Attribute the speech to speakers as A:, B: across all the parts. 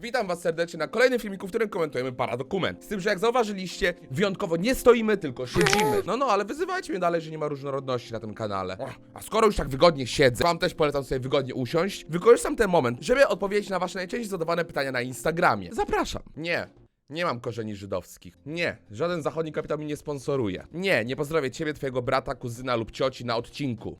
A: Witam was serdecznie na kolejnym filmiku, w którym komentujemy paradokument. Z tym, że jak zauważyliście, wyjątkowo nie stoimy, tylko siedzimy. No no, ale wyzywajcie mnie dalej, że nie ma różnorodności na tym kanale. A skoro już tak wygodnie siedzę, wam też polecam sobie wygodnie usiąść, wykorzystam ten moment, żeby odpowiedzieć na wasze najczęściej zadawane pytania na Instagramie. Zapraszam. Nie. Nie mam korzeni żydowskich. Nie, żaden zachodni kapitał mi nie sponsoruje. Nie, nie pozdrowię ciebie, twojego brata, kuzyna lub cioci na odcinku.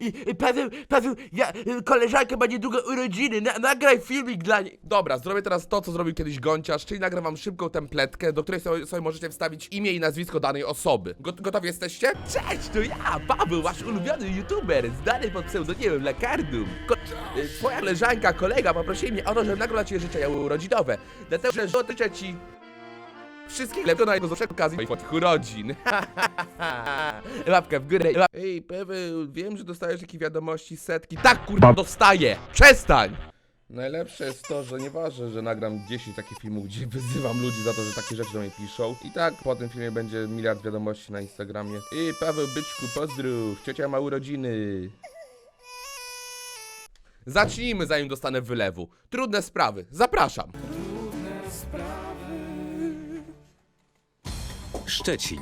B: I, i Paweł, Paweł, ja, y, koleżanka ma niedługo urodziny, na, nagraj filmik dla niej.
A: Dobra, zrobię teraz to, co zrobił kiedyś Gonciarz, czyli nagram wam szybką templetkę, do której sobie, sobie możecie wstawić imię i nazwisko danej osoby. Got gotowi jesteście?
B: Cześć, to ja, Paweł, wasz ulubiony youtuber, znany pod pseudonimem Lakardum. Ko y, twoja koleżanka, kolega poprosili mnie o to, żebym nagrał dla ciebie życzenia urodzinowe. Dlatego, że życzę ci
A: Wszystkiego lepszego na jego okazji moich urodzin.
B: łapkę w górę. Łap
A: Ej, Paweł, wiem, że dostajesz takie wiadomości setki. Tak, kurwa, dostaję! Przestań! Najlepsze jest to, że nieważne, że nagram 10 takich filmów, gdzie wyzywam ludzi za to, że takie rzeczy do mnie piszą. I tak po tym filmie będzie miliard wiadomości na Instagramie. Ej, Paweł, byczku, pozdrów, ciocia ma urodziny. Zacznijmy, zanim dostanę wylewu. Trudne sprawy. Zapraszam.
C: Szczecin.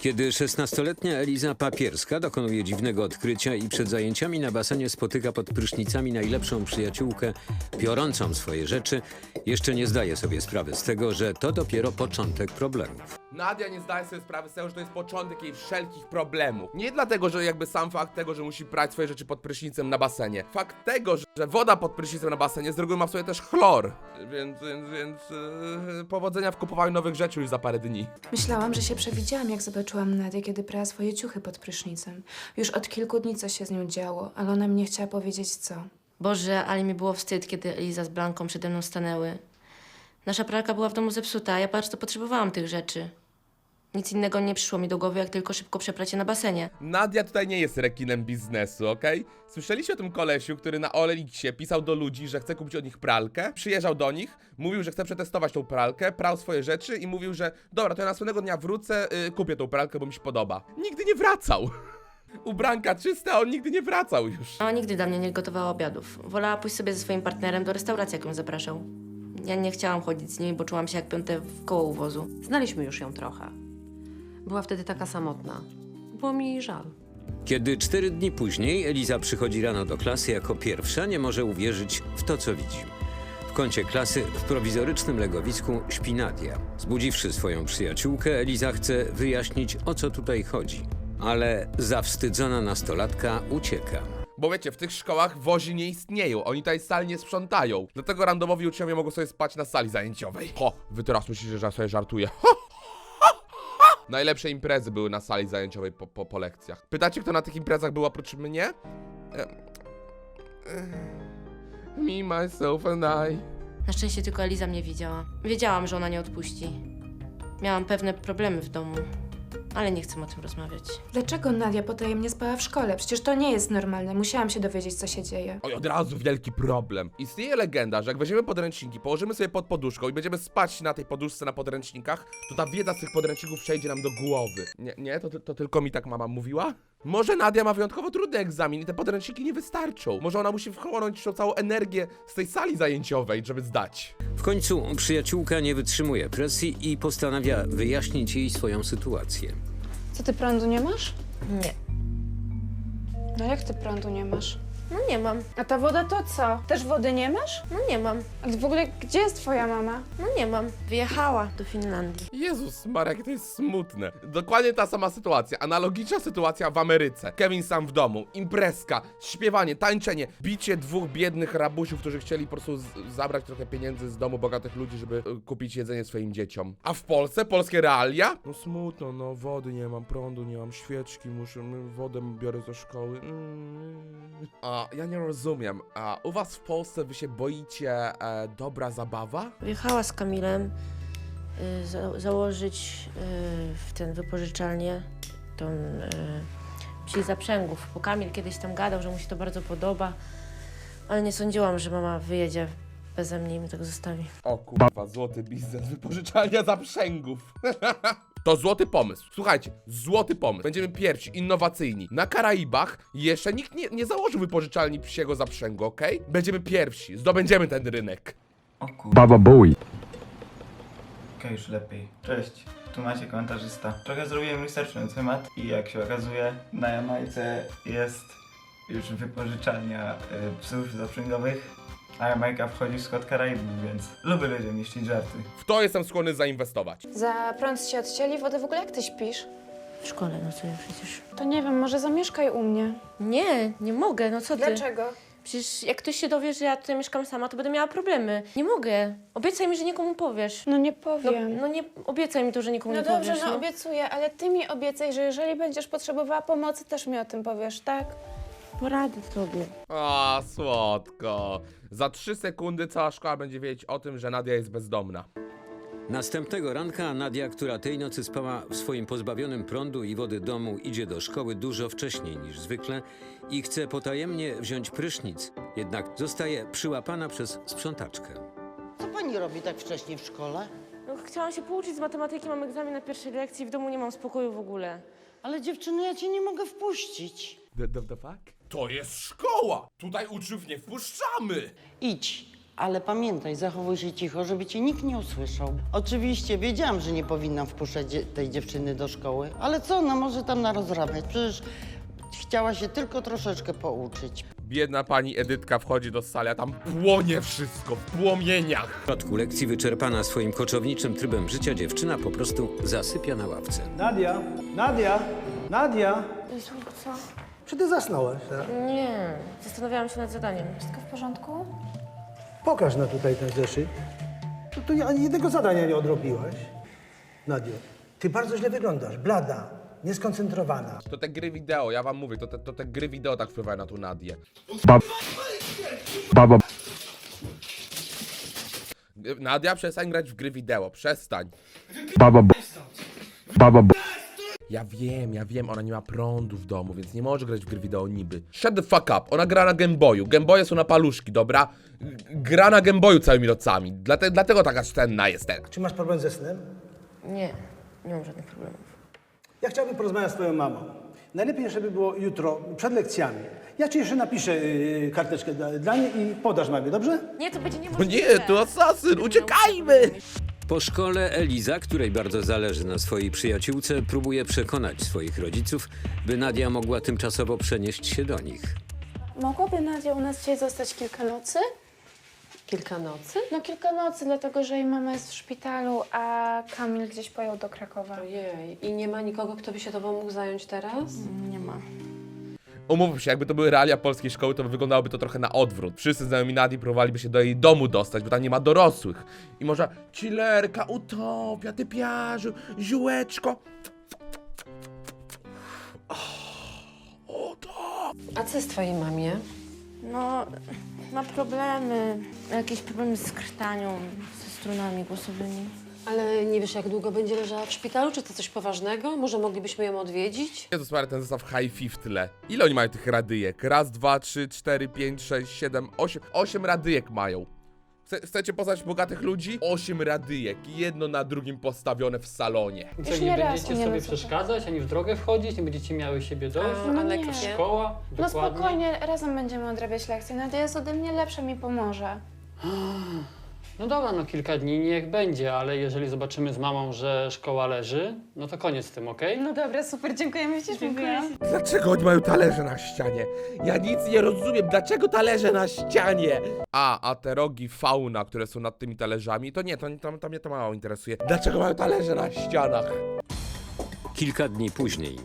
C: Kiedy 16-letnia Eliza Papierska dokonuje dziwnego odkrycia i przed zajęciami na basenie spotyka pod prysznicami najlepszą przyjaciółkę, biorącą swoje rzeczy, jeszcze nie zdaje sobie sprawy z tego, że to dopiero początek problemów.
A: Nadia nie zdaje sobie sprawy z tego, że to jest początek jej wszelkich problemów. Nie dlatego, że jakby sam fakt tego, że musi prać swoje rzeczy pod prysznicem na basenie. Fakt tego, że- woda pod prysznicem na basenie z reguły ma w sobie też chlor. Więc, więc, więc yy, powodzenia w kupowaniu nowych rzeczy już za parę dni.
D: Myślałam, że się przewidziałam, jak zobaczyłam Nadię, kiedy prała swoje ciuchy pod prysznicem. Już od kilku dni coś się z nią działo, ale ona mi nie chciała powiedzieć co.
E: Boże, ale mi było wstyd, kiedy Eliza z Blanką przede mną stanęły. Nasza pralka była w domu zepsuta, a ja bardzo potrzebowałam tych rzeczy. Nic innego nie przyszło mi do głowy, jak tylko szybko przeprać je na basenie.
A: Nadia tutaj nie jest rekinem biznesu, okej? Słyszeliście o tym kolesiu, który na Oliksie pisał do ludzi, że chce kupić od nich pralkę? Przyjeżdżał do nich, mówił, że chce przetestować tą pralkę, prał swoje rzeczy i mówił, że dobra, to ja następnego dnia wrócę, yy, kupię tą pralkę, bo mi się podoba. Nigdy nie wracał. Ubranka czyste, a on nigdy nie wracał już.
E: Mama nigdy dla mnie nie gotowała obiadów. Wolała pójść sobie ze swoim partnerem do restauracji, jak ją zapraszał. Ja nie chciałam chodzić z nimi, bo czułam się jak piąte w koło uwozu.
F: Znaliśmy już ją trochę. Była wtedy taka samotna. Było mi jej żal.
C: Kiedy cztery dni później Eliza przychodzi rano do klasy jako pierwsza, nie może uwierzyć w to, co widzi. W kącie klasy, w prowizorycznym legowisku, śpi Nadia. Zbudziwszy swoją przyjaciółkę, Eliza chce wyjaśnić, o co tutaj chodzi. Ale zawstydzona nastolatka ucieka.
A: Bo wiecie, w tych szkołach wozi nie istnieją, oni tutaj sali nie sprzątają. Dlatego randomowi uczniowie mogą sobie spać na sali zajęciowej. Ho, wy teraz myślicie, że ja sobie żartuję. Ho. Najlepsze imprezy były na sali zajęciowej po, po, po lekcjach. Pytacie, kto na tych imprezach był oprócz mnie? Me, myself and I.
E: Na szczęście tylko Eliza mnie widziała. Wiedziałam, że ona nie odpuści. Miałam pewne problemy w domu, ale nie chcę o tym rozmawiać.
D: Dlaczego Nadia potajemnie spała w szkole? Przecież to nie jest normalne. Musiałam się dowiedzieć, co się dzieje.
A: Oj, od razu wielki problem. Istnieje legenda, że jak weźmiemy podręczniki, położymy sobie pod poduszką i będziemy spać na tej poduszce na podręcznikach, to ta wiedza z tych podręczników przejdzie nam do głowy. Nie, nie? To, to tylko mi tak mama mówiła? Może Nadia ma wyjątkowo trudny egzamin i te podręczniki nie wystarczą. Może ona musi wchłonąć tą całą energię z tej sali zajęciowej, żeby zdać.
C: W końcu przyjaciółka nie wytrzymuje presji i postanawia wyjaśnić jej swoją sytuację.
D: Co, ty prądu nie masz?
E: Nie.
D: No jak ty prądu nie masz?
E: No nie mam,
D: A ta woda to co? Też wody nie masz?
E: no nie mam,
D: A w ogóle gdzie jest twoja mama?
E: no nie mam. Wyjechała do Finlandii.
A: Jezus, Marek, to jest smutne. Dokładnie ta sama sytuacja. Analogiczna sytuacja w Ameryce. Kevin sam w domu, imprezka, śpiewanie, tańczenie, bicie dwóch biednych rabusiów, którzy chcieli po prostu z- zabrać trochę pieniędzy z domu bogatych ludzi, żeby y, kupić jedzenie swoim dzieciom. A w Polsce? Polskie realia? No smutno, no wody nie mam, prądu nie mam, świeczki muszę, wodę biorę ze szkoły. Mm. A ja nie rozumiem. A u was w Polsce wy się boicie e, dobra zabawa?
E: Wyjechała z Kamilem y, za, założyć y, w ten wypożyczalnię tą y, psi zaprzęgów. Bo Kamil kiedyś tam gadał, że mu się to bardzo podoba, ale nie sądziłam, że mama wyjedzie beze mnie i mi tego zostawi.
A: O kurwa, złoty biznes, wypożyczalnia zaprzęgów. To złoty pomysł. Słuchajcie, złoty pomysł. Będziemy pierwsi, innowacyjni. Na Karaibach jeszcze nikt nie, nie założył wypożyczalni psiego zaprzęgu, okej? Będziemy pierwsi, zdobędziemy ten rynek.
G: O kur...
H: Baba Bowie.
G: Okej, już lepiej. Cześć, tu macie komentarzysta. Trochę zrobiłem research na temat i jak się okazuje, na Jamajce jest już wypożyczalnia y, psów zaprzęgowych, a Jamajka wchodzi w skład Karaibów, więc lubię ludziom niszczyć żarty.
A: W to jestem skłonny zainwestować.
D: Za prąd się odcięli, wodę w ogóle jak ty śpisz?
E: W szkole, no co ja przecież...
D: To nie wiem, może zamieszkaj u mnie.
E: Nie, nie mogę, no co ty?
D: Dlaczego?
E: Przecież jak ktoś się dowie, że ja tutaj mieszkam sama, to będę miała problemy. Nie mogę. Obiecaj mi, że nikomu powiesz.
D: No nie
E: No,
D: powiem.
E: no nie, obiecaj mi to, że nikomu
D: No
E: nie
D: dobrze,
E: powiesz.
D: no obiecuję, ale ty mi obiecaj, że jeżeli będziesz potrzebowała pomocy, też mi o tym powiesz, tak?
E: Poradzę sobie.
A: A, słodko. Za 3 sekundy cała szkoła będzie wiedzieć o tym, że Nadia jest bezdomna.
C: Następnego ranka Nadia, która tej nocy spała w swoim pozbawionym prądu i wody domu, idzie do szkoły dużo wcześniej niż zwykle i chce potajemnie wziąć prysznic. Jednak zostaje przyłapana przez sprzątaczkę.
I: Co pani robi tak wcześnie w szkole?
E: No, chciałam się pouczyć z matematyki, mam egzamin na pierwszej lekcji, w domu nie mam spokoju w ogóle.
I: Ale dziewczyny, ja cię nie mogę wpuścić.
A: The, the, the fuck? To jest szkoła! Tutaj uczniów nie wpuszczamy!
I: Idź, ale pamiętaj, zachowuj się cicho, żeby cię nikt nie usłyszał. Oczywiście wiedziałam, że nie powinnam wpuszczać dzie- tej dziewczyny do szkoły, ale co ona może tam narozrabiać? Przecież chciała się tylko troszeczkę pouczyć.
A: Biedna pani Edytka wchodzi do sali, a tam płonie wszystko, w płomieniach.
C: W środku lekcji wyczerpana swoim koczowniczym trybem życia dziewczyna po prostu zasypia na ławce.
J: Nadia, Nadia, Nadia,
E: Jezu, co?
J: Czy ty zasnąłeś? Tak?
E: Nie, zastanawiałam się nad zadaniem.
D: Wszystko w porządku?
J: Pokaż na tutaj ten zeszyt. No to ani jednego zadania nie odrobiłaś. Nadia, ty bardzo źle wyglądasz, blada, nieskoncentrowana.
A: To te gry wideo, ja wam mówię, to te, to te gry wideo tak wpływają na tą Nadię.
H: Baba
A: Nadia, przestań grać w gry wideo, przestań.
H: Baba Baba
A: Ja wiem, ja wiem, ona nie ma prądu w domu, więc nie może grać w gry wideo niby. Shut the fuck up, ona gra na Gameboyu. Gameboye są na paluszki, dobra? Gra na Gameboyu całymi nocami, Dlate, dlatego taka sztenna jest teraz.
J: Czy masz problem ze snem?
E: Nie, nie mam żadnych problemów.
J: Ja chciałbym porozmawiać z twoją mamą. Najlepiej, żeby było jutro, przed lekcjami. Ja ci jeszcze napiszę yy, karteczkę dla, dla niej i podasz mamie, dobrze?
E: Nie, to będzie
A: O
E: niemożliwe.
A: nie, to asasyn, uciekajmy!
C: Po szkole Eliza, której bardzo zależy na swojej przyjaciółce, próbuje przekonać swoich rodziców, by Nadia mogła tymczasowo przenieść się do nich.
D: Mogłaby Nadia u nas dzisiaj zostać kilka nocy?
F: Kilka nocy?
D: No kilka nocy, dlatego że jej mama jest w szpitalu, a Kamil gdzieś pojechał do Krakowa.
F: Ojej, i nie ma nikogo, kto by się tobą mógł zająć teraz?
D: Nie ma.
A: Umówmy się, jakby to były realia polskiej szkoły, to wyglądałoby to trochę na odwrót. Wszyscy znajomi Nadii próbowaliby się do jej domu dostać, bo tam nie ma dorosłych. I może chillerka, utopia, typiarzu, ziółeczko. O, to.
F: A co jest twojej mamie?
E: No, ma problemy. Jakieś problemy z krtanią, ze strunami głosowymi.
F: Ale nie wiesz, jak długo będzie leżała w szpitalu? Czy to coś poważnego? Może moglibyśmy ją odwiedzić?
A: Jezus Maria, ten zestaw high w tyle. Ile oni mają tych radyjek? Raz, dwa, trzy, cztery, pięć, sześć, siedem, osiem. Osiem radyjek mają. Chce, chcecie poznać bogatych ludzi? Osiem radyjek. Jedno na drugim postawione w salonie.
K: I co,
D: Już
K: nie
D: nie raz
K: będziecie sobie przeszkadzać, ani w drogę wchodzić, nie będziecie miały siebie dość?
F: A,
D: No
F: a
D: nie.
K: Szkoła?
D: No
K: Dokładnie.
D: spokojnie, razem będziemy odrabiać lekcje. Nadia jest ode mnie lepsza, mi pomoże.
K: No dobra, no kilka dni niech będzie, ale jeżeli zobaczymy z mamą, że szkoła leży, no to koniec z tym, okej?
D: No dobra, super, dziękujemy, przecież mówiłam.
A: Dlaczego oni mają talerze na ścianie? Ja nic nie rozumiem. Dlaczego talerze na ścianie? A, a te rogi fauna, które są nad tymi talerzami, to nie, to, to, to mnie to mało interesuje. Dlaczego mają talerze na ścianach?
C: Kilka dni później.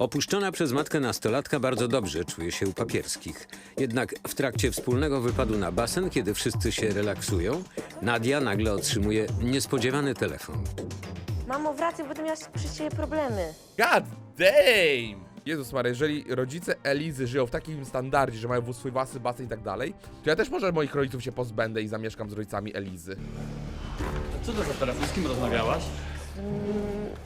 C: Opuszczona przez matkę nastolatka bardzo dobrze czuje się u papierskich. Jednak w trakcie wspólnego wypadu na basen, kiedy wszyscy się relaksują, Nadia nagle otrzymuje niespodziewany telefon.
E: Mamo, wracaj, bo będę miała przy ciebie problemy.
A: God damn! Jezus Maria, jeżeli rodzice Elizy żyją w takim standardzie, że mają swój własny basen i tak dalej, to ja też może moich rodziców się pozbędę i zamieszkam z rodzicami Elizy.
K: Co to za telefon? Z kim rozmawiałaś?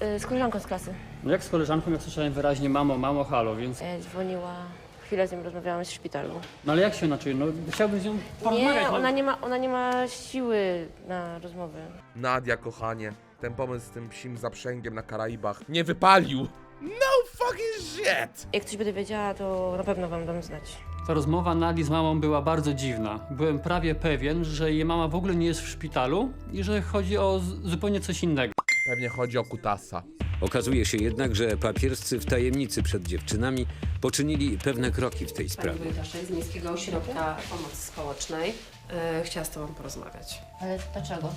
E: Yy, z koleżanką z klasy.
K: No jak z koleżanką, jak słyszałem wyraźnie mamo, mamo, halo, więc...
E: E, dzwoniła, chwilę z nią rozmawiałam w szpitalu.
K: No ale jak się ona czuje? No chciałbym z nią porozmawiać.
E: Nie,
K: no.
E: ona nie, ma, ona nie ma siły na rozmowę.
A: Nadia, kochanie, ten pomysł z tym psim zaprzęgiem na Karaibach nie wypalił. No fucking shit!
E: Jak coś będę wiedziała, to na pewno wam dam znać.
K: Ta rozmowa Nadi z mamą była bardzo dziwna. Byłem prawie pewien, że jej mama w ogóle nie jest w szpitalu i że chodzi o zupełnie coś innego.
A: Pewnie chodzi o kutasa.
C: Okazuje się jednak, że papierscy w tajemnicy przed dziewczynami poczynili pewne kroki w tej
F: Pani
C: sprawie.
F: Wojtaszek z Miejskiego Ośrodka Pomocy Społecznej. E, chciała z Tobą porozmawiać.
E: Ale dlaczego?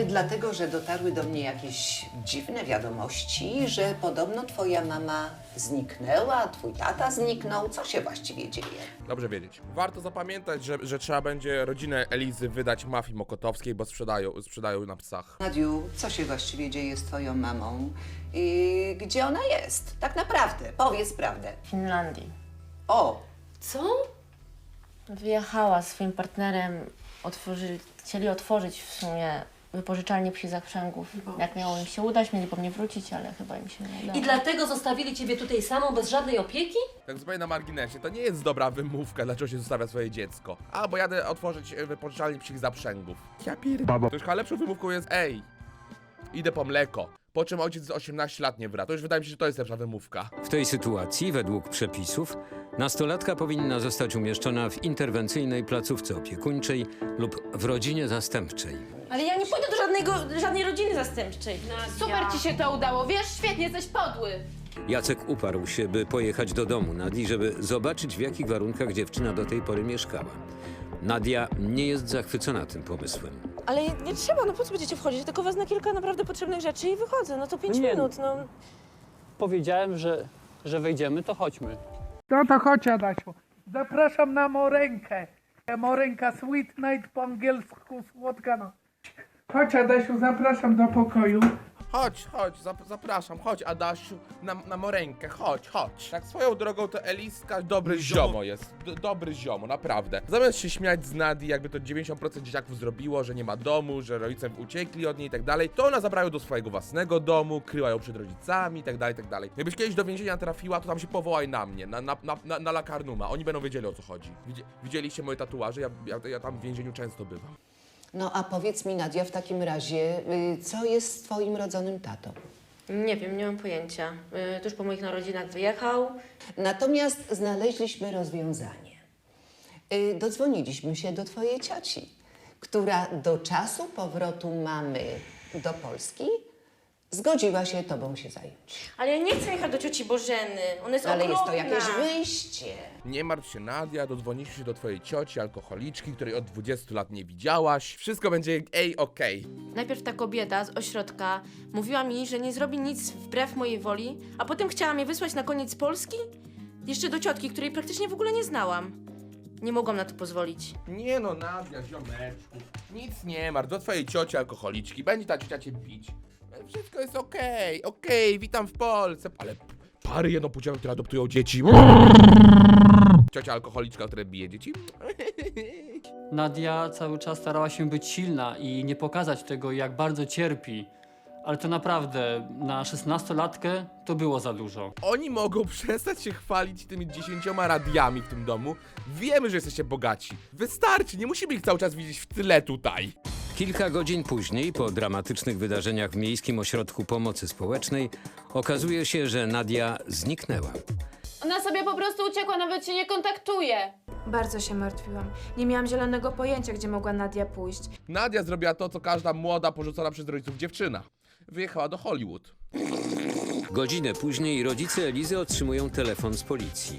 L: Y, Dlatego, że dotarły do mnie jakieś dziwne wiadomości, że podobno twoja mama zniknęła, twój tata zniknął. Co się właściwie dzieje?
A: Dobrze wiedzieć. Warto zapamiętać, że, że trzeba będzie rodzinę Elizy wydać mafii mokotowskiej, bo sprzedają, sprzedają na psach.
L: Nadiu, co się właściwie dzieje z twoją mamą? I gdzie ona jest? Tak naprawdę, powiedz prawdę.
E: W Finlandii.
L: O,
F: Co?
E: Wyjechała z swoim partnerem, otworzyli, chcieli otworzyć w sumie wypożyczalnię psich zaprzęgów. Jak miało im się udać, mieli po mnie wrócić, ale chyba im się nie udało.
F: I dlatego zostawili Ciebie tutaj samą, bez żadnej opieki?
A: Tak zupełnie na marginesie, to nie jest dobra wymówka, dlaczego się zostawia swoje dziecko. A, bo jadę otworzyć e, wypożyczalnię psich zaprzęgów. Ja.
H: Baba.
A: To już chyba lepszą wymówką jest, ej, idę po mleko. Po czym ojciec z 18 lat nie wraca. To już wydaje mi się, że to jest lepsza wymówka.
C: W tej sytuacji, według przepisów, nastolatka powinna zostać umieszczona w interwencyjnej placówce opiekuńczej lub w rodzinie zastępczej.
E: Ale ja nie pójdę do żadnego, żadnej rodziny zastępczej.
M: Super ci się to udało, wiesz? Świetnie, jesteś podły.
C: Jacek uparł się, by pojechać do domu Nadii, żeby zobaczyć, w jakich warunkach dziewczyna do tej pory mieszkała. Nadia nie jest zachwycona tym pomysłem.
E: Ale nie trzeba, no po co będziecie wchodzić? Tylko wezmę kilka naprawdę potrzebnych rzeczy i wychodzę. No to pięć
K: Nie.
E: minut, no.
K: Powiedziałem, że, że wejdziemy, to chodźmy.
N: No to chodź Adasiu. Zapraszam na morenkę. Morenka Sweet Night po angielsku słodka no. Chodź Adasiu, zapraszam do pokoju.
A: Chodź, chodź, zap zapraszam, chodź Adasiu, na, na morenkę, chodź, chodź. Tak swoją drogą to Eliska dobry ziomo jest, D dobry ziomo, naprawdę. Zamiast się śmiać z Nadii, jakby to 90% dzieciaków zrobiło, że nie ma domu, że rodzice uciekli od niej i tak dalej, to ona zabrała ją do swojego własnego domu, kryła ją przed rodzicami i tak dalej, tak dalej. Jakbyś kiedyś do więzienia trafiła, to tam się powołaj na mnie, na, na, na, na, na Lakarnuma, oni będą wiedzieli o co chodzi. Widzi widzieliście moje tatuaże? Ja, ja, ja tam w więzieniu często bywam.
L: No a powiedz mi Nadia w takim razie, y, co jest z twoim rodzonym tatą?
E: Nie wiem, nie mam pojęcia. Y, tuż po moich narodzinach wyjechał.
L: Natomiast znaleźliśmy rozwiązanie. Y, Dodzwoniliśmy się do twojej cioci, która do czasu powrotu mamy do Polski zgodziła się tobą się zająć.
E: Ale ja nie chcę jechać do cioci Bożeny. Ona jest
L: Ale jest to jakieś wyjście.
A: Nie martw się, Nadia, dodzwonisz się do twojej cioci, alkoholiczki, której od 20 lat nie widziałaś. Wszystko będzie ej, okej.
E: Najpierw ta kobieta z ośrodka mówiła mi, że nie zrobi nic wbrew mojej woli, a potem chciała mnie wysłać na koniec Polski? Jeszcze do ciotki, której praktycznie w ogóle nie znałam. Nie mogłam na to pozwolić.
A: Nie no, Nadia, ziomeczku, nic nie martw, do twojej cioci alkoholiczki, będzie ta ciocia cię bić. Wszystko jest okej, okej, witam w Polsce. Ale p- pary jednopłciowe, które adoptują dzieci. Ciocia alkoholiczka, która bije dzieci.
K: Nadia cały czas starała się być silna i nie pokazać tego, jak bardzo cierpi. Ale to naprawdę, na szesnastolatkę to było za dużo.
A: Oni mogą przestać się chwalić tymi dziesięcioma radiami w tym domu. Wiemy, że jesteście bogaci. Wystarczy, nie musimy ich cały czas widzieć w tyle tutaj.
C: Kilka godzin później, po dramatycznych wydarzeniach w Miejskim Ośrodku Pomocy Społecznej, okazuje się, że Nadia zniknęła.
M: Ona sobie po prostu uciekła, nawet się nie kontaktuje.
D: Bardzo się martwiłam. Nie miałam zielonego pojęcia, gdzie mogła Nadia pójść.
A: Nadia zrobiła to, co każda młoda, porzucona przez rodziców dziewczyna. Wyjechała do Hollywood.
C: Godzinę później rodzice Elizy otrzymują telefon z policji.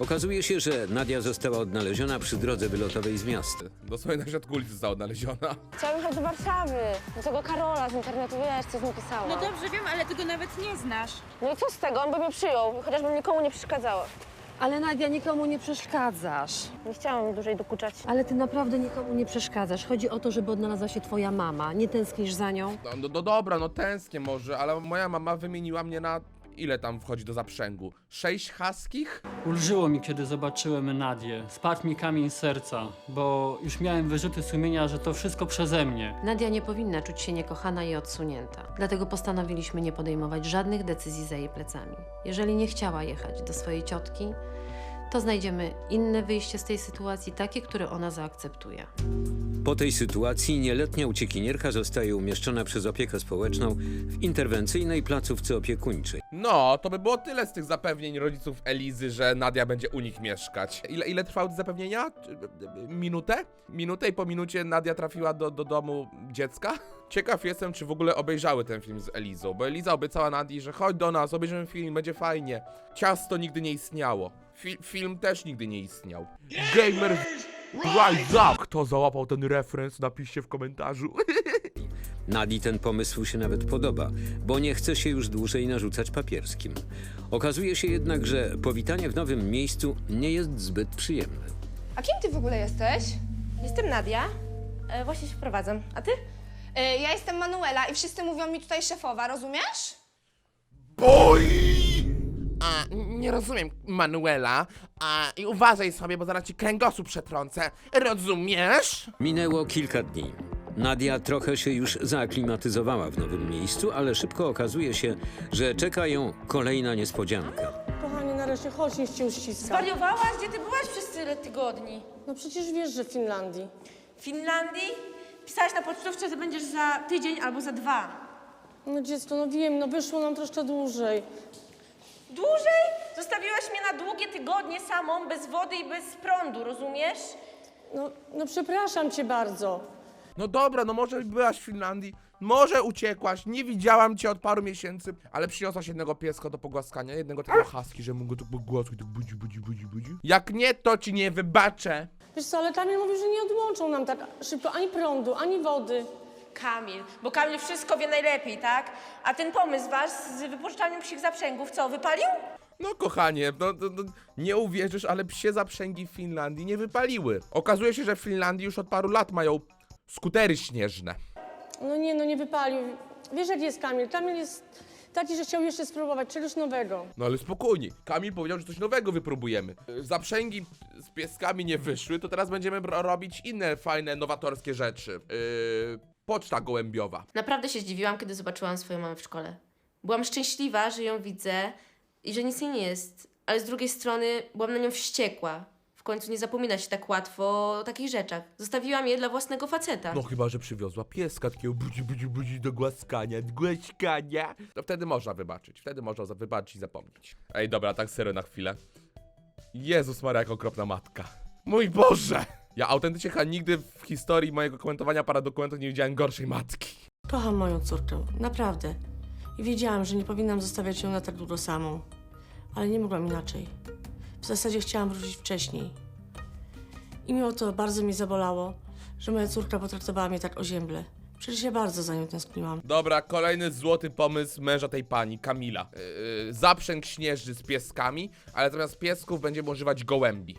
C: Okazuje się, że Nadia została odnaleziona przy drodze wylotowej z miasta.
A: Dosłownie na środku ulicy została odnaleziona.
E: Chciałam jechać do Warszawy, do tego Karola z internetu, wiesz, co z nim pisała.
M: No dobrze, wiem, ale ty go nawet nie znasz.
E: No i co z tego? On by mnie przyjął, chociażbym nikomu nie przeszkadzała.
F: Ale Nadia, nikomu nie przeszkadzasz.
E: Nie chciałam dłużej dokuczać.
F: Ale ty naprawdę nikomu nie przeszkadzasz. Chodzi o to, żeby odnalazła się twoja mama. Nie tęsknisz za nią?
A: No, no, no dobra, no tęsknię może, ale moja mama wymieniła mnie na... Ile tam wchodzi do zaprzęgu? Sześć haskich?
K: Ulżyło mi, kiedy zobaczyłem Nadię. Spadł mi kamień z serca, bo już miałem wyrzuty sumienia, że to wszystko przeze mnie.
F: Nadia nie powinna czuć się niekochana i odsunięta. Dlatego postanowiliśmy nie podejmować żadnych decyzji za jej plecami. Jeżeli nie chciała jechać do swojej ciotki, to znajdziemy inne wyjście z tej sytuacji, takie, które ona zaakceptuje.
C: Po tej sytuacji nieletnia uciekinierka zostaje umieszczona przez opiekę społeczną w interwencyjnej placówce opiekuńczej.
A: No, to by było tyle z tych zapewnień rodziców Elizy, że Nadia będzie u nich mieszkać. Ile, ile trwały te zapewnienia? Minutę? Minutę i po minucie Nadia trafiła do, do domu dziecka? Ciekaw jestem, czy w ogóle obejrzały ten film z Elizą, bo Eliza obiecała Nadii, że chodź do nas, obejrzymy film, będzie fajnie. Ciasto nigdy nie istniało. Fi film też nigdy nie istniał. Gamer Rise Up! Kto załapał ten referenc, napiszcie w komentarzu.
C: Nadii ten pomysł się nawet podoba, bo nie chce się już dłużej narzucać papierskim. Okazuje się jednak, że powitanie w nowym miejscu nie jest zbyt przyjemne.
M: A kim ty w ogóle jesteś?
E: Jestem Nadia. E, właśnie się wprowadzam. A ty?
M: E, ja jestem Manuela i wszyscy mówią mi tutaj szefowa, rozumiesz?
A: A, nie rozumiem, Manuela. A, I uważaj sobie, bo zaraz ci kręgosłup przetrącę. Rozumiesz?
C: Minęło kilka dni. Nadia trochę się już zaaklimatyzowała w nowym miejscu, ale szybko okazuje się, że czeka ją kolejna niespodzianka.
O: Kochanie, nareszcie chodź, niech cię uściska.
E: Zwariowałaś? Gdzie ty byłaś przez tyle tygodni?
O: No przecież wiesz, że w Finlandii.
E: W Finlandii? Pisałaś na pocztówce, że będziesz za tydzień albo za dwa.
O: No dziecko, no wiem, no wyszło nam troszkę dłużej.
E: Dłużej? Zostawiłaś mnie na długie tygodnie samą, bez wody i bez prądu, rozumiesz?
O: No, no przepraszam cię bardzo.
A: No dobra, no może byłaś w Finlandii, może uciekłaś, nie widziałam cię od paru miesięcy, ale przyniosłaś jednego pieska do pogłaskania, jednego takiego husky, że mógł go tak pogłaskać, tak budzi, budzi, budzi, budzi. Jak nie, to ci nie wybaczę.
O: Wiesz co, ale Kamil mówił, że nie odłączą nam tak szybko ani prądu, ani wody.
E: Kamil, bo Kamil wszystko wie najlepiej, tak? A ten pomysł wasz z wypożyczalnią psich zaprzęgów, co, wypalił?
A: No kochanie, no, no, no nie uwierzysz, ale psie zaprzęgi w Finlandii nie wypaliły. Okazuje się, że w Finlandii już od paru lat mają skutery śnieżne.
O: No nie, no nie wypalił. Wiesz jak jest Kamil? Kamil jest taki, że chciał jeszcze spróbować czegoś nowego.
A: No ale spokojnie, Kamil powiedział, że coś nowego wypróbujemy. Y, Zaprzęgi z pieskami nie wyszły, to teraz będziemy bro- robić inne fajne, nowatorskie rzeczy. Yy, poczta gołębiowa.
F: Naprawdę się zdziwiłam, kiedy zobaczyłam swoją mamę w szkole. Byłam szczęśliwa, że ją widzę i że nic jej nie jest, ale z drugiej strony byłam na nią wściekła. W końcu nie zapomina się tak łatwo o takich rzeczach. Zostawiłam je dla własnego faceta.
A: No chyba, że przywiozła pieska takiego budzi, budzi, budzi do głaskania, głaskania. To wtedy można wybaczyć, wtedy można za- wybaczyć i zapomnieć. Ej, dobra, tak serio na chwilę. Jezus Maria, jak okropna matka. Mój Boże! Ja autentycznie chyba nigdy w historii mojego komentowania paradokumentów nie widziałem gorszej matki.
O: Kocham moją córkę, naprawdę. I wiedziałam, że nie powinnam zostawiać ją na tak długo samą. Ale nie mogłam inaczej. W zasadzie chciałam wrócić wcześniej. I mimo to bardzo mnie zabolało, że moja córka potraktowała mnie tak ozięble. Przecież ja bardzo za nią tęskniłam.
A: Dobra, kolejny złoty pomysł męża tej pani, Kamila. Yy, zaprzęg śnieżny z pieskami, ale zamiast piesków będziemy używać gołębi.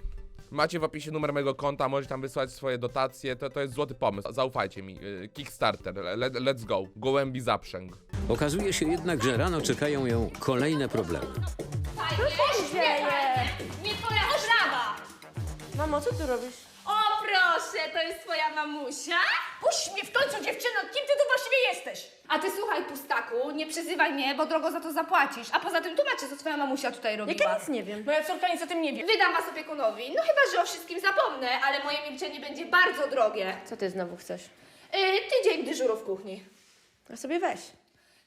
A: Macie w opisie numer mojego konta, możecie tam wysłać swoje dotacje, to, to jest złoty pomysł, zaufajcie mi. Yy, Kickstarter, let, let's go. Gołębi zaprzęg.
C: Okazuje się jednak, że rano czekają ją kolejne problemy.
M: Co się dzieje? Nie twoja sprawa!
E: Mamo, co ty robisz?
M: Proszę, to jest twoja mamusia?
P: Puść mnie w końcu, dziewczyno! Kim ty tu właściwie jesteś?
M: A ty słuchaj, pustaku, nie przyzywaj mnie, bo drogo za to zapłacisz. A poza tym tłumaczę, co twoja mamusia tutaj robiła.
E: Jak ja nic nie wiem.
P: Moja córka nic o tym nie wie.
M: Wydam was opiekunowi. No chyba, że o wszystkim zapomnę, ale moje milczenie będzie bardzo drogie.
E: Co ty znowu chcesz?
M: Yy, tydzień dyżuru w kuchni.
E: A sobie weź.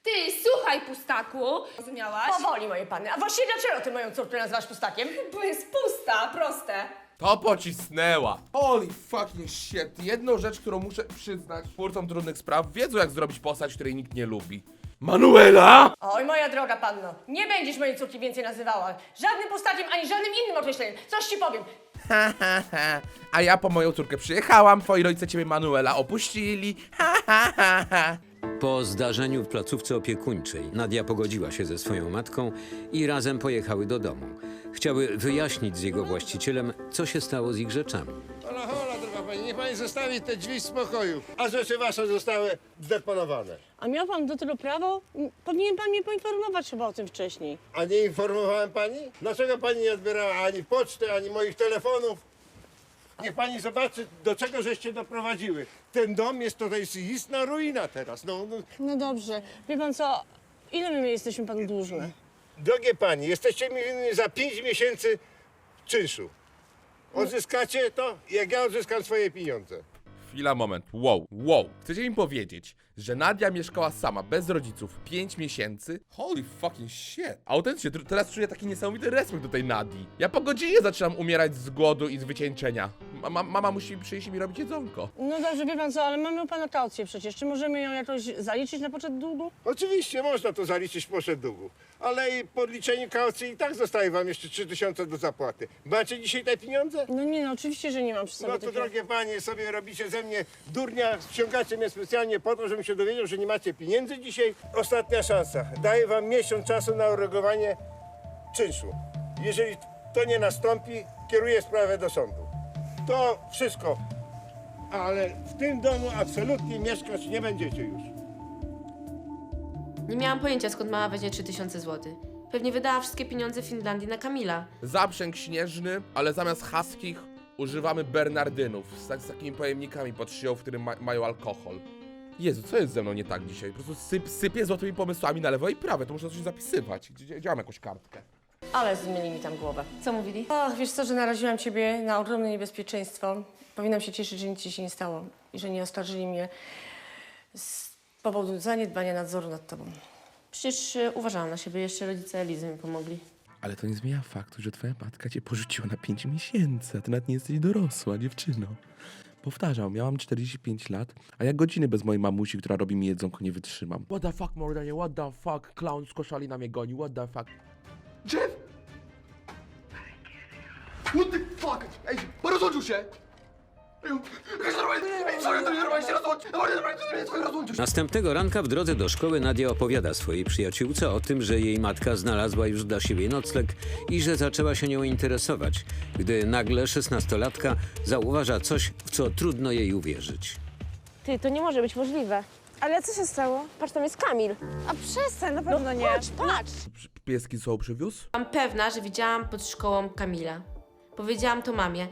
M: Ty, słuchaj, pustaku, rozumiałaś?
P: Powoli, moje panny. A właściwie dlaczego ty moją córkę nazywasz pustakiem?
M: Bo jest pusta, proste.
A: To pocisnęła. Holy fucking shit. Jedną rzecz, którą muszę przyznać twórcom trudnych spraw, wiedzą jak zrobić postać, której nikt nie lubi. Manuela!
P: Oj, moja droga panno, nie będziesz mojej córki więcej nazywała. Żadnym pustakiem, ani żadnym innym określeniem. Coś ci powiem.
A: Ha, ha, ha. A ja po moją córkę przyjechałam, twoi rodzice ciebie Manuela opuścili. Ha, ha, ha, ha.
C: Po zdarzeniu w placówce opiekuńczej Nadia pogodziła się ze swoją matką i razem pojechały do domu. Chciały wyjaśnić z jego właścicielem, co się stało z ich rzeczami.
Q: Hola, hola, droga pani, niech pani zostawi te drzwi w spokoju, a rzeczy wasze zostały zdeponowane.
O: A miał pan do tego prawo? M, Powinien pan mnie poinformować chyba o tym wcześniej.
Q: A nie informowałem pani? Dlaczego pani nie odbierała ani poczty, ani moich telefonów? Niech pani zobaczy, do czego żeście doprowadziły. Ten dom jest to jest istna ruina teraz. No, no.
O: No dobrze. Wie pan co? Ile my jesteśmy panu dłużne?
Q: Drogie pani, jesteście mi winni za pięć miesięcy czynszu. Odzyskacie to, jak ja odzyskam swoje pieniądze.
A: Chwila, moment. Wow, wow. Chcecie mi powiedzieć, że Nadia mieszkała sama, bez rodziców, 5 miesięcy? Holy fucking shit. Autentycznie, tr- teraz czuję taki niesamowity respekt do tej Nadii. Ja po godzinie zaczynam umierać z głodu i z wycieńczenia. Ma- mama musi przyjść i mi robić jedzonko.
O: No dobrze, wie pan co, ale mamy u pana kaucję przecież. Czy możemy ją jakoś zaliczyć na poczet długu?
Q: Oczywiście można to zaliczyć w poszedł długu, ale i podliczenie kaucji i tak zostaje wam jeszcze 3000 do zapłaty. Macie dzisiaj te pieniądze?
O: No nie, no oczywiście, że nie mam przy sobie
Q: No to
O: takiego-
Q: drogie panie, sobie robicie ze mnie durnia, ściągacie mnie specjalnie po to, żebym się dowiedział, że nie macie pieniędzy dzisiaj. Ostatnia szansa. Daję wam miesiąc czasu na uregulowanie czynszu. Jeżeli to nie nastąpi, kieruję sprawę do sądu. To wszystko. Ale w tym domu absolutnie mieszkać nie będziecie już.
F: Nie miałam pojęcia, skąd mama weźmie 3000 zł. Pewnie wydała wszystkie pieniądze w Finlandii na Kamila.
A: Zaprzęg śnieżny, ale zamiast haskich używamy bernardynów z, tak, z takimi pojemnikami pod szyją, w którym ma, mają alkohol. Jezu, co jest ze mną nie tak dzisiaj? Po prostu syp, sypię złotymi pomysłami na lewo i prawo, to muszę coś zapisywać. Gdzie, gdzie mam jakąś kartkę?
O: Ale zmienili mi tam głowę.
F: Co mówili?
O: Ach, wiesz co, że naraziłam ciebie na ogromne niebezpieczeństwo. Powinnam się cieszyć, że nic ci się nie stało i że nie oskarżyli mnie z powodu zaniedbania nadzoru nad tobą.
F: Przecież y, uważałam na siebie, jeszcze rodzice Elizy mi pomogli.
A: Ale to nie zmienia faktu, że twoja matka cię porzuciła na 5 miesięcy, a ty nawet nie jesteś dorosła, dziewczyno. Powtarzam, miałam 45 lat, a ja godziny bez mojej mamusi, która robi mi jedzonko, nie wytrzymam. What the fuck, Mordanie, what the fuck? Clown z koszali na mnie goni, what the fuck?
R: Jeff! What the fuck? Ej, porozłączył się!
C: Następnego ranka w drodze do szkoły Nadia opowiada swojej przyjaciółce o tym, że jej matka znalazła już dla siebie nocleg i że zaczęła się nią interesować, gdy nagle szesnastolatka zauważa coś, w co trudno jej uwierzyć.
E: Ty, to nie może być możliwe.
M: Ale co się stało?
E: Patrz, tam jest Kamil.
M: A przestań, na pewno nie.
E: Patrz, patrz!
A: Pieski są przywiózł?
F: Byłam pewna, że widziałam pod szkołą Kamila. Powiedziałam to mamie,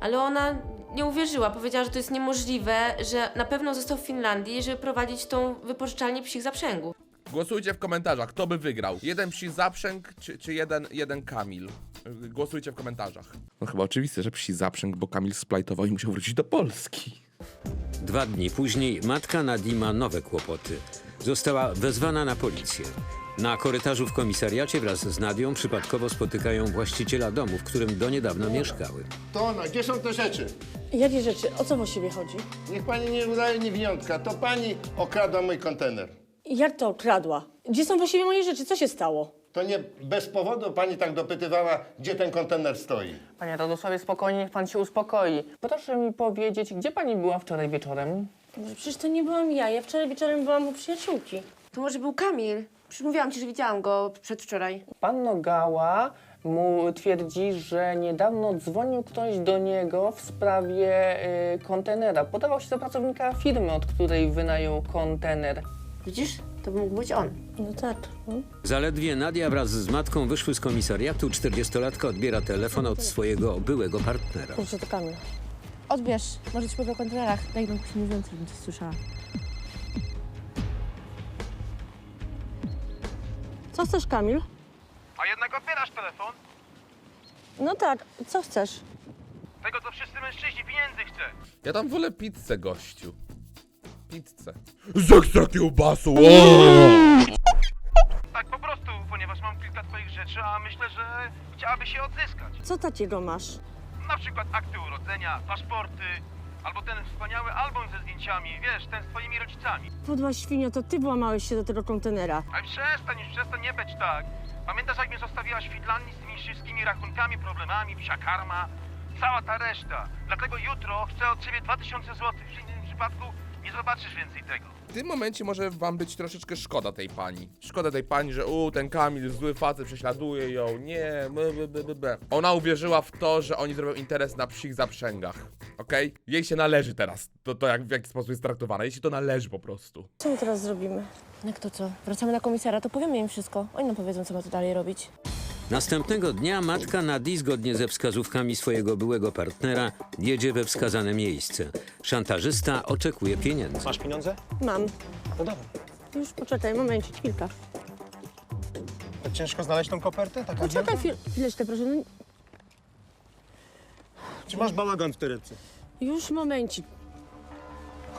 F: ale ona nie uwierzyła. Powiedziała, że to jest niemożliwe, że na pewno został w Finlandii, żeby prowadzić tą wypożyczalnię psich zaprzęgów.
A: Głosujcie w komentarzach, kto by wygrał. Jeden psi zaprzęg, czy, czy jeden, jeden Kamil? Głosujcie w komentarzach. No chyba oczywiste, że psi zaprzęg, bo Kamil splajtował i musiał wrócić do Polski.
C: Dwa dni później matka Nadii ma nowe kłopoty. Została wezwana na policję. Na korytarzu w komisariacie wraz z Nadią przypadkowo spotykają właściciela domu, w którym do niedawna mieszkały.
Q: To ona, gdzie są te rzeczy?
O: Jakie rzeczy? O co właściwie chodzi?
Q: Niech pani nie udaje niewiniątka, to pani okradła mój kontener.
O: Jak to okradła? Gdzie są właściwie moje rzeczy? Co się stało?
Q: To nie bez powodu pani tak dopytywała, gdzie ten kontener stoi.
S: Panie Radosławie, spokojnie, niech pan się uspokoi. Proszę mi powiedzieć, gdzie pani była wczoraj wieczorem?
O: Boże, Przecież to nie byłam ja. Ja wczoraj wieczorem byłam u przyjaciółki.
E: To może był Kamil. Przecież mówiłam ci, że widziałam go przedwczoraj.
S: Pan Nogała mu twierdzi, że niedawno dzwonił ktoś do niego w sprawie y, kontenera. Podawał się za pracownika firmy, od której wynajął kontener.
E: Widzisz? To mógł być on.
O: No tak.
C: Zaledwie Nadia wraz z matką wyszły z komisariatu, 40-latka odbiera telefon od swojego byłego partnera.
O: Kurczę, to Kamil.
E: Odbierz. Może ci powie o kontenerach. Daj nam się mówiąc, żebym cię słyszała.
O: Co chcesz, Kamil?
T: A jednak odbierasz telefon?
O: No tak, co chcesz?
T: Tego, co wszyscy mężczyźni pieniędzy chce.
A: Ja tam wolę pizzę, gościu. Pizzę. Z ekstra kiełbasą!
T: Tak po prostu, ponieważ mam kilka twoich rzeczy, a myślę, że chciałabyś się odzyskać.
O: Co takiego masz?
T: Na przykład akty urodzenia, paszporty, albo ten wspaniały album ze zdjęciami, wiesz, ten z twoimi rodzicami.
O: Podła świnio, to ty włamałeś się do tego kontenera.
T: Ale przestań już, przestań, nie być tak. Pamiętasz, jak mnie zostawiłaś w Finlandii z tymi wszystkimi rachunkami, problemami, psia karma? Cała ta reszta. Dlatego jutro chcę od ciebie 2000 zł. W innym przypadku nie zobaczysz więcej tego.
A: W tym momencie może wam być troszeczkę szkoda tej pani. Szkoda tej pani, że u, ten Kamil, zły facet, prześladuje ją. Nie, b, b, b, b, b. Ona uwierzyła w to, że oni zrobią interes na psich zaprzęgach. Okej? Jej się należy teraz. To, to jak, w jaki sposób jest traktowana. Jej się to należy po prostu.
O: Co my teraz zrobimy?
E: Jak to co? Wracamy na komisara, to powiemy im wszystko. Oni nam powiedzą, co ma tu dalej robić.
C: Następnego dnia matka Nadii, zgodnie ze wskazówkami swojego byłego partnera, jedzie we wskazane miejsce. Szantażysta oczekuje pieniędzy.
U: Masz pieniądze?
O: Mam.
U: No dawaj.
O: Już poczekaj, momencik, chwilka.
U: Tak ciężko znaleźć tą kopertę? Tak
O: Poczekaj chwil, chwileczkę, proszę. No,
U: Czy masz bałagan w torebce?
O: już momencik.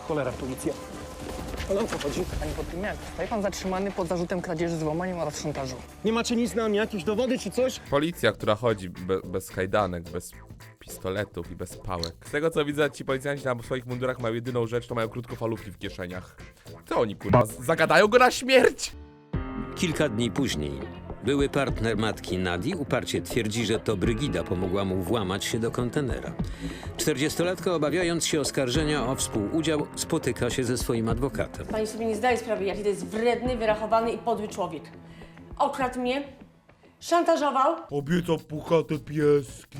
U: Cholera, policja. Ale o co chodzi?
S: Panie podpiermiak, zostaje pan zatrzymany pod zarzutem kradzieży z włamaniem oraz szantażu.
U: Nie macie nic na mnie, jakieś dowody czy coś?
A: Policja, która chodzi be, bez kajdanek, bez pistoletów i bez pałek. Z tego co widzę, ci policjanci na swoich mundurach mają jedyną rzecz, to mają krótkofalówki w kieszeniach. Co oni kurwa, z- zagadają go na śmierć?
C: Kilka dni później były partner matki Nadi uparcie twierdzi, że to Brygida pomogła mu włamać się do kontenera. 40-latka obawiając się oskarżenia o współudział spotyka się ze swoim adwokatem.
P: Pani sobie nie zdaje sprawy, jaki to jest wredny, wyrachowany i podły człowiek. Okradł mnie, szantażował,
A: Obiecał puchate pieski.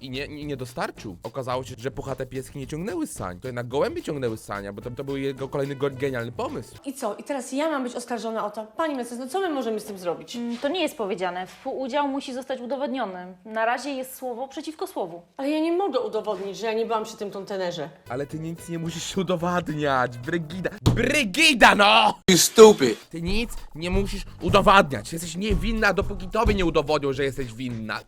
A: I nie, nie, nie dostarczył. Okazało się, że puchate pieski nie ciągnęły sań. To jednak gołębie ciągnęły sania, bo to, to był jego kolejny go- genialny pomysł.
P: I co? I teraz ja mam być oskarżona o to? Pani mecenas, no co my możemy z tym zrobić?
V: To nie jest powiedziane. Współudział musi zostać udowodniony. Na razie jest słowo przeciwko słowu.
P: Ale ja nie mogę udowodnić, że ja nie byłam przy tym kontenerze.
A: Ale ty nic nie musisz się udowadniać. Brygida. Brygida, no! You stupid! Ty nic nie musisz udowadniać. Jesteś niewinna, dopóki tobie nie udowodnią, że jesteś winna.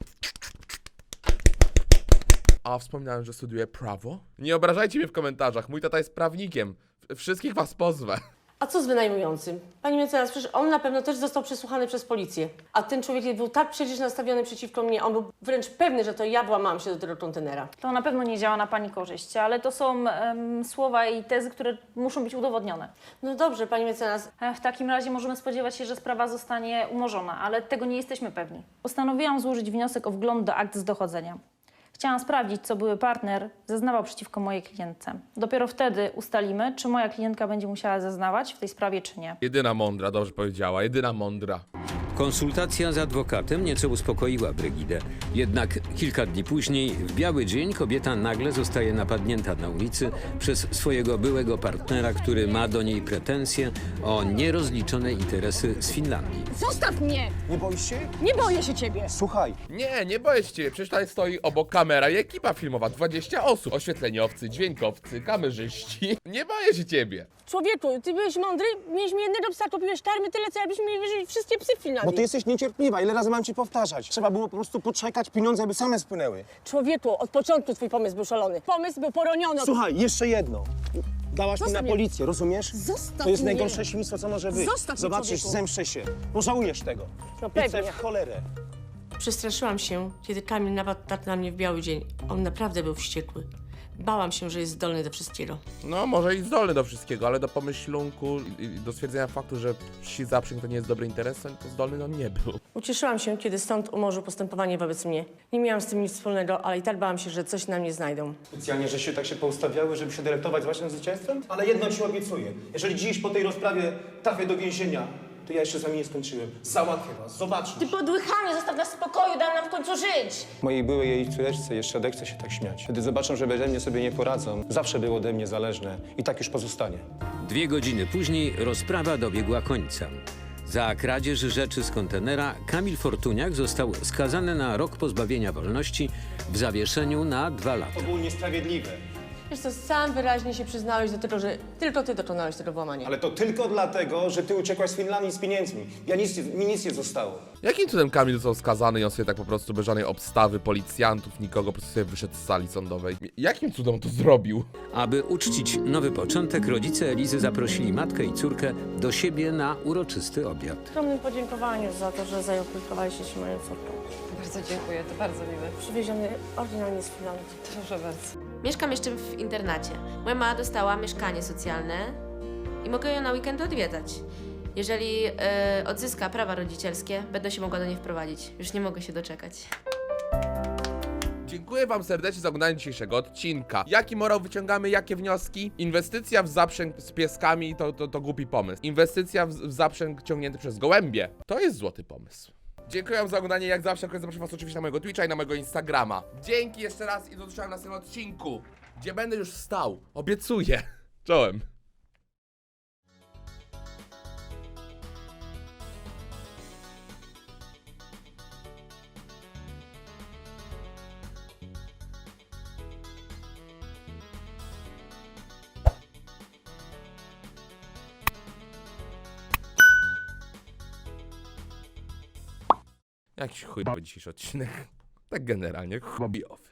A: A wspomniałem, że studiuję prawo? Nie obrażajcie mnie w komentarzach. Mój tata jest prawnikiem. Wszystkich was pozwę.
P: A co z wynajmującym? Pani mecenas, przecież on na pewno też został przesłuchany przez policję. A ten człowiek był tak przecież nastawiony przeciwko mnie, on był wręcz pewny, że to ja włamałam się do tego kontenera.
V: To na pewno nie działa na pani korzyść, ale to są em, słowa i tezy, które muszą być udowodnione.
P: No dobrze, pani mecenas.
V: E, W takim razie możemy spodziewać się, że sprawa zostanie umorzona, ale tego nie jesteśmy pewni. Postanowiłam złożyć wniosek o wgląd do akt z dochodzenia. Chciałam sprawdzić, co były partner zeznawał przeciwko mojej klientce. Dopiero wtedy ustalimy, czy moja klientka będzie musiała zeznawać w tej sprawie, czy nie.
A: Jedyna mądra, dobrze powiedziała. Jedyna mądra.
C: Konsultacja z adwokatem nieco uspokoiła Brygidę. Jednak kilka dni później, w biały dzień, kobieta nagle zostaje napadnięta na ulicy przez swojego byłego partnera, który ma do niej pretensje o nierozliczone interesy z Finlandii.
P: Zostaw mnie!
U: Nie boisz się?
P: Nie boję się ciebie!
U: Słuchaj,
A: Nie, nie boję się ciebie. Przecież tutaj stoi obok kamera i ekipa filmowa. 20 osób. Oświetleniowcy, dźwiękowcy, kamerzyści. Nie boję się ciebie.
P: Człowieku, ty byłeś mądry, mieliśmy jednego psa, kupiłeś karmy, tyle co jakbyśmy mieli wyżyć wszystkie psy w Finlandii.
U: Bo ty jesteś niecierpliwa. Ile razy mam ci powtarzać? Trzeba było po prostu poczekać, pieniądze by same spłynęły.
P: Człowieku, od początku twój pomysł był szalony. Pomysł był poroniony. od-
U: Słuchaj, jeszcze jedno. Dałaś mi
P: Zostaw
U: na
P: mnie.
U: policję, rozumiesz?
P: Zostaw
U: To jest
P: mnie.
U: najgorsze świństwo, co może być.
P: Zostaw mnie,
U: Zobaczysz,
P: człowieku.
U: zemszczę się. Pożałujesz tego.
P: No
U: Pizzę
P: pewnie.
U: w cholerę.
P: Przestraszyłam się, kiedy Kamil napadł tak na mnie w biały dzień. On naprawdę był wściekły. Bałam się, że jest zdolny do wszystkiego.
A: No, może i zdolny do wszystkiego, ale do pomyślunku i i do stwierdzenia faktu, że wsi zaprzęg to nie jest dobry interes, to zdolny on nie był.
P: Ucieszyłam się, kiedy sąd umorzył postępowanie wobec mnie. Nie miałam z tym nic wspólnego, ale i tak bałam się, że coś na mnie znajdą.
U: Specjalnie, że się tak się poustawiały, żeby się delektować z waszym zwycięstwem? Ale jedno ci obiecuję. Jeżeli dziś po tej rozprawie trafię do więzienia, to ja jeszcze z wami nie skończyłem. Załatwię was, zobaczysz.
P: Ty podłychamy, zostaw nas w spokoju, daj nam w końcu żyć!
U: Mojej byłej jej córeczce jeszcze odechce się tak śmiać. Wtedy zobaczą, że beze mnie sobie nie poradzą. Zawsze było ode mnie zależne i tak już pozostanie.
C: Dwie godziny później rozprawa dobiegła końca. Za kradzież rzeczy z kontenera Kamil Fortuniak został skazany na rok pozbawienia wolności w zawieszeniu na dwa lata.
U: To było niesprawiedliwe.
P: Wiesz co, sam wyraźnie się przyznałeś do tego, że tylko ty dokonałeś tego włamania.
U: Ale to tylko dlatego, że ty uciekłaś z Finlandii z pieniędzmi. Ja nic, mi nic nie zostało.
A: Jakim cudem Kamil został skazany i on sobie tak po prostu bez żadnej obstawy, policjantów, nikogo, po prostu sobie wyszedł z sali sądowej? Jakim cudem on to zrobił?
C: Aby uczcić nowy początek, rodzice Elizy zaprosili matkę i córkę do siebie na uroczysty obiad.
P: W skromnym podziękowaniu za to, że zaopiekowaliście się moją córką.
W: Bardzo dziękuję, to bardzo miłe.
P: Przywieziony oryginalnie z Finlandii.
W: Proszę bardzo.
F: Mieszkam jeszcze w internacie. Moja mama dostała mieszkanie socjalne i mogę ją na weekend odwiedzać. Jeżeli e, odzyska prawa rodzicielskie, będę się mogła do niej wprowadzić. Już nie mogę się doczekać.
A: Dziękuję wam serdecznie za oglądanie dzisiejszego odcinka. Jaki morał wyciągamy, jakie wnioski? Inwestycja w zaprzęg z pieskami to, to, to głupi pomysł. Inwestycja w, w zaprzęg ciągnięty przez gołębie to jest złoty pomysł. Dziękuję wam za oglądanie, jak zawsze zapraszam was oczywiście na mojego Twitcha i na mojego Instagrama. Dzięki jeszcze raz i do zobaczenia w następnym odcinku, gdzie będę już stał. Obiecuję. Czołem. Jakiś chuj dzisiejszy odcinek. Tak generalnie chujowy.